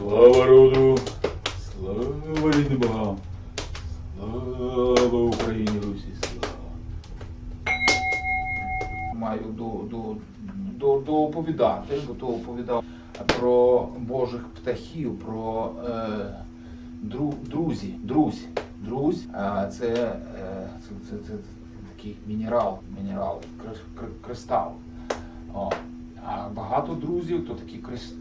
Слава роду! Слава рідним богам! Слава Україні Русі! Слава! маю до, до, до, дооповідати, бо то оповідав про Божих птахів, про е, дру, друзі, друзь, друзь. А це, е, це, це, це такий мінерал, мінерал, кри- кри- кристал. О. А багато друзів то такі крис-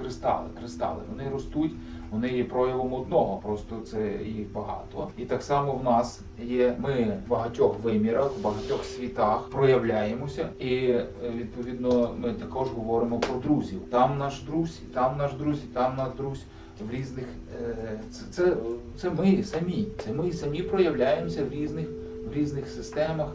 кристали, кристали. Вони ростуть, вони є проявом одного, просто це їх багато. І так само в нас є ми в багатьох вимірах, в багатьох світах проявляємося, і е, відповідно ми також говоримо про друзів. Там наш друзь, там наш друзь, там наш друзь. В різних е, це, це, це ми самі. Це ми самі проявляємося в різних в різних системах,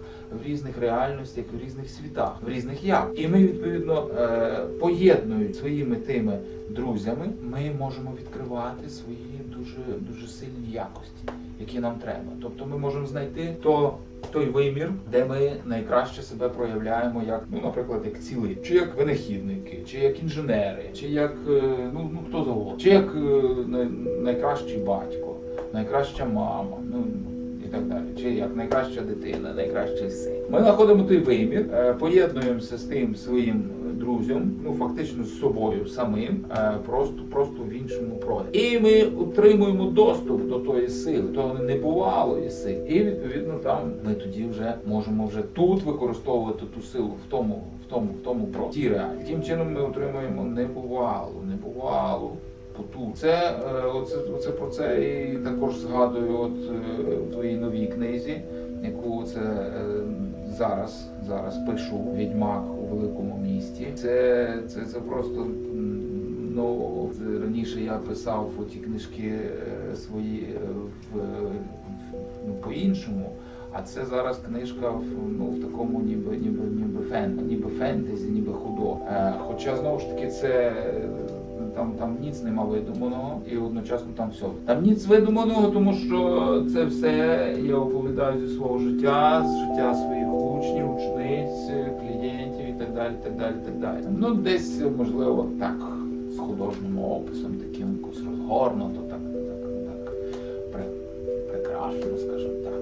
в різних реальностях, в різних світах, в різних як. І ми відповідно е, поєднують своїми тими друзями, ми можемо відкривати свої дуже дуже сильні якості, які нам треба. Тобто ми можемо знайти то. Той вимір, де ми найкраще себе проявляємо, як ну, наприклад, як ціли, чи як винахідники, чи як інженери, чи як е, ну, ну хто завгодно, чи як е, най- найкращий батько, найкраща мама, ну так далі, чи як найкраща дитина, найкращий син. Ми знаходимо той вимір, е, поєднуємося з тим своїм друзям, ну фактично з собою самим, е, просто просто в іншому прояві. І ми отримуємо доступ до тої сили, до небувалої сили. І відповідно там ми тоді вже можемо вже тут використовувати ту силу в тому, в тому, в тому про ті реалії. Таким чином ми отримуємо небувалу, небувалу. Поту. Це е, оце, оце про це і також згадую от е, в твоїй новій книзі, яку це е, зараз, зараз пишу Відьмак у великому місті. Це, це, це просто ну раніше я писав ті книжки свої в, ну, по-іншому. А це зараз книжка в ну в такому ніби ніби ніби фен, ніби фентезі, ніби худо. Е, хоча знову ж таки це там там ніц нема видуманого і одночасно там все. Там ніц видуманого, тому що це все я оповідаю зі свого життя, з життя своїх учнів, учниць, клієнтів і так далі. так далі, так далі. Ну десь можливо так з художнім описом, таким якось розгорнуто, так, так, так при, прекрасно, скажімо так.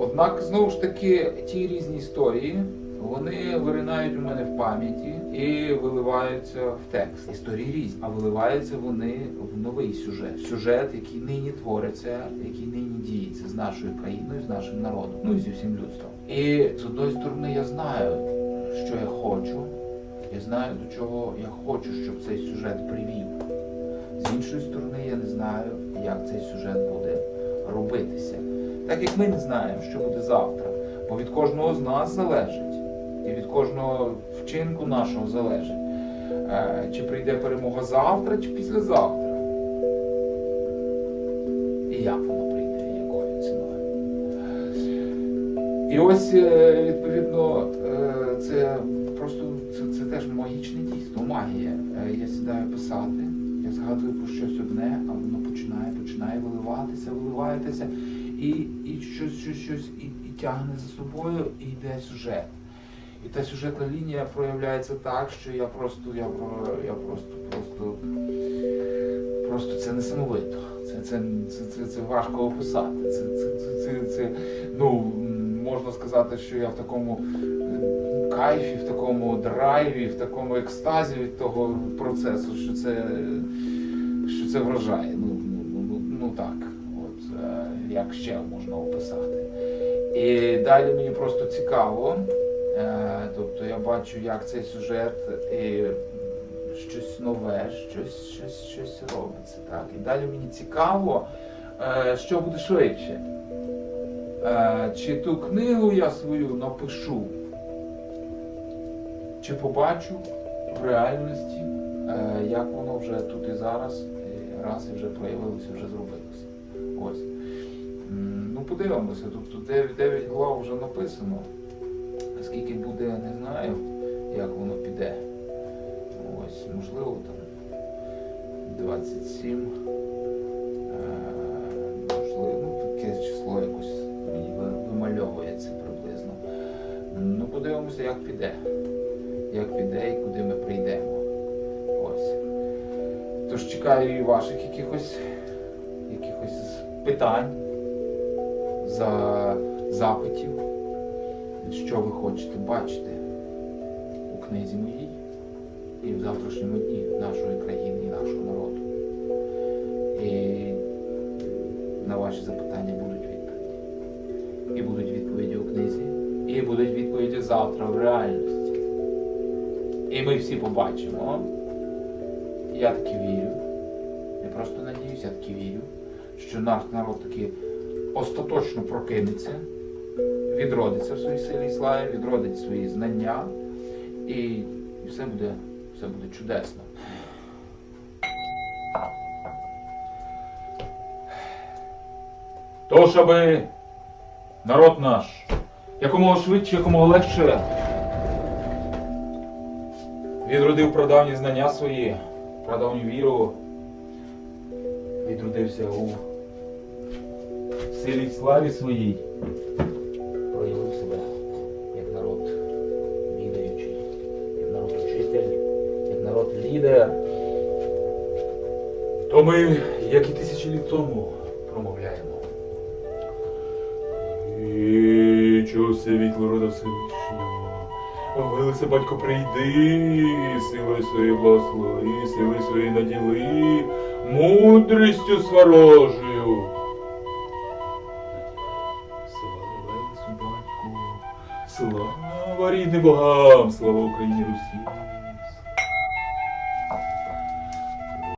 Однак знову ж таки ті різні історії. Вони виринають у мене в пам'яті і виливаються в текст. Історії різні, а виливаються вони в новий сюжет. Сюжет, який нині твориться, який нині діється з нашою країною, з нашим народом, ну і зі всім людством. І з одної сторони я знаю, що я хочу. Я знаю, до чого я хочу, щоб цей сюжет привів. З іншої сторони, я не знаю, як цей сюжет буде робитися. Так як ми не знаємо, що буде завтра. Бо від кожного з нас залежить, і від кожного вчинку нашого залежить, е, чи прийде перемога завтра, чи післязавтра. І як вона прийде, якою ціною. І ось, е, відповідно, е, це просто це, це теж магічне дійство, магія. Я сідаю писати, я згадую про щось одне, а воно починає, починає виливатися, виливатися, і, і щось, щось, щось і, і тягне за собою, і йде сюжет. І та сюжетна лінія проявляється так, що я просто, я, я просто, просто, просто це несамовито. Це, це, це, це, це важко описати. Це, це, це, це, це, ну, можна сказати, що я в такому кайфі, в такому драйві, в такому екстазі від того процесу, що це, що це вражає. Ну, ну, ну, ну, ну так, от, е, як ще можна описати. І далі мені просто цікаво. Е, тобто я бачу, як цей сюжет і щось нове, щось, щось, щось робиться. Так? І далі мені цікаво, е, що буде швидше. Е, чи ту книгу я свою напишу, чи побачу в реальності, як воно вже тут і зараз, раз і вже проявилося, вже зробилося. Ось. Ну, подивимося, 9, 9 глав вже написано. Подивимося, як піде. Як піде і куди ми прийдемо. Ось. Тож чекаю і ваших якихось, якихось питань, за запитів, що ви хочете бачити у книзі моїй і в завтрашньому дні нашої країни і нашого народу. І на ваші запитання будуть відповіді. І будуть відповіді у книзі, і будуть відповіді завтра в реальності. І ми всі побачимо. Я таки вірю. Не просто надіюсь, я таки вірю, що наш народ таки остаточно прокинеться, відродиться в своїй силі і славі, відродить свої знання, і, все буде, все буде чудесно. Тож, аби народ наш якомога швидше, якомога легше відродив прадавні знання свої, прадавню віру, відродився у силі славі своїй, проявив себе як народ відаючий, як народ учитель, як народ лідер. То ми, як і тисячі літ тому, промовляємо. Чого світло рода Всевишнього. Велися, батько, прийди, силою своєї благослови, силою своєї наділи, мудрістю сворожою. Слава батьку, слава рідним богам, слава Україні Русі.